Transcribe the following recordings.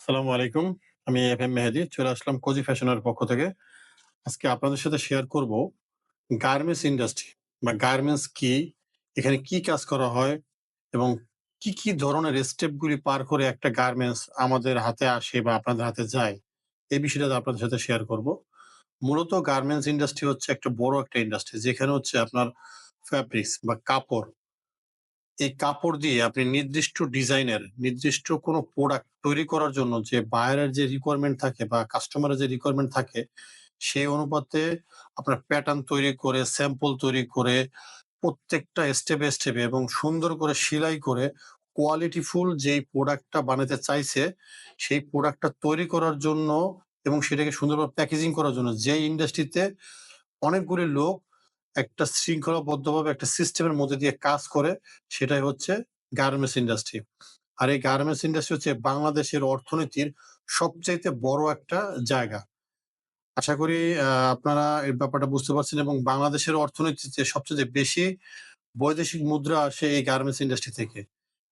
আসসালামু আলাইকুম। আমি এফ এম মেহেদী। চলে আসলাম কোজি ফ্যাশনের পক্ষ থেকে। আজকে আপনাদের সাথে শেয়ার করব গার্মেন্টস ইন্ডাস্ট্রি বা গার্মেন্টস কি? এখানে কি কাজ করা হয়? এবং কি, কি ধরনের স্টেপ গুলি পার করে একটা গার্মেন্টস আমাদের হাতে আসে বা আপনাদের হাতে যায়? এই বিষয়টা আপনাদের সাথে শেয়ার করব। মূলত গার্মেন্টস ইন্ডাস্ট্রি হচ্ছে একটা বড় একটা ইন্ডাস্ট্রি যেখানে হচ্ছে আপনার ফেব্রিক্স বা কাপড় এই কাপড় দিয়ে আপনি নির্দিষ্ট ডিজাইনের নির্দিষ্ট কোনো প্রোডাক্ট তৈরি করার জন্য যে বায়ারের যে রিকোয়ারমেন্ট থাকে বা কাস্টমারের যে রিকোয়ারমেন্ট থাকে, সেই অনুপাতে আপনার প্যাটার্ন তৈরি করে, স্যাম্পল তৈরি করে, প্রত্যেকটা স্টেপে, স্টেপে এবং সুন্দর করে সেলাই করে কোয়ালিটিফুল যেই প্রোডাক্টটা বানাতে চাইছে, সেই প্রোডাক্টটা তৈরি করার জন্য এবং সেটাকে সুন্দরভাবে প্যাকেজিং করার জন্য যেই ইন্ডাস্ট্রিতে অনেকগুলি লোক একটা শৃঙ্খলাবদ্ধভাবে একটা সিস্টেমের মধ্যে দিয়ে কাজ করে, সেটাই হচ্ছে গার্মেন্টস ইন্ডাস্ট্রি। আর এই গার্মেন্টস ইন্ডাস্ট্রি হচ্ছে বাংলাদেশের অর্থনীতির সবচাইতে বড় একটা জায়গা। আশা করি আপনারা এই ব্যাপারটা বুঝতে পারছেন এবং বাংলাদেশের অর্থনীতিতে সবচেয়ে বেশি বৈদেশিক মুদ্রা আসে এই গার্মেন্টস ইন্ডাস্ট্রি থেকে।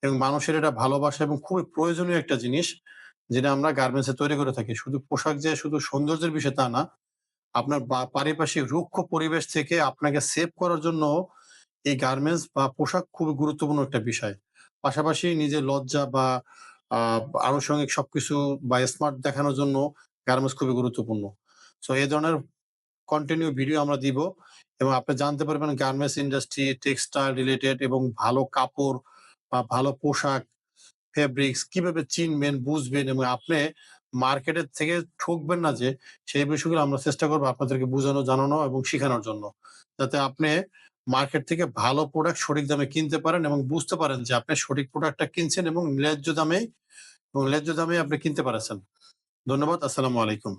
এবং মানুষের এটা ভালোবাসা এবং খুবই প্রয়োজনীয় একটা জিনিস, যেটা আমরা গার্মেন্টস তৈরি করে থাকি। শুধু পোশাক যে শুধু সৌন্দর্যের বিষয় তা না। আপনার পারিপার্শ্বিক রুক্ষ পরিবেশ থেকে আপনাকে সেভ করার জন্য এই গার্মেন্টস বা পোশাক খুবই গুরুত্বপূর্ণ একটা বিষয়। পাশাপাশি নিজের লজ্জা বা আনুষঙ্গিক সবকিছু বা স্মার্ট দেখানোর জন্য গার্মেন্টস খুবই গুরুত্বপূর্ণ। সো এ ধরনের কন্টিনিউ ভিডিও আমরা দিব এবং আপনি জানতে পারবেন গার্মেন্টস ইন্ডাস্ট্রি, টেক্সটাইল রিলেটেড এবং ভালো কাপড় বা ভালো পোশাক, ফেব্রিক্স কীভাবে চিনবেন, বুঝবেন এবং আপনি মার্কেটের থেকে ঠকবেন না যে, সেই বিষয়গুলো আমরা চেষ্টা করব আপনাদেরকে বোঝানো জানানো এবং শেখানোর জন্য। যাতে আপনি মার্কেট থেকে ভালো প্রোডাক্ট সঠিক দামে কিনতে পারেন এবং বুঝতে পারেন যে আপনি সঠিক প্রোডাক্টটা কিনছেন এবং ন্যায্য দামে এবং ন্যায্য দামে আপনি কিনতে পারছেন। ধন্যবাদ। আসসালামু আলাইকুম।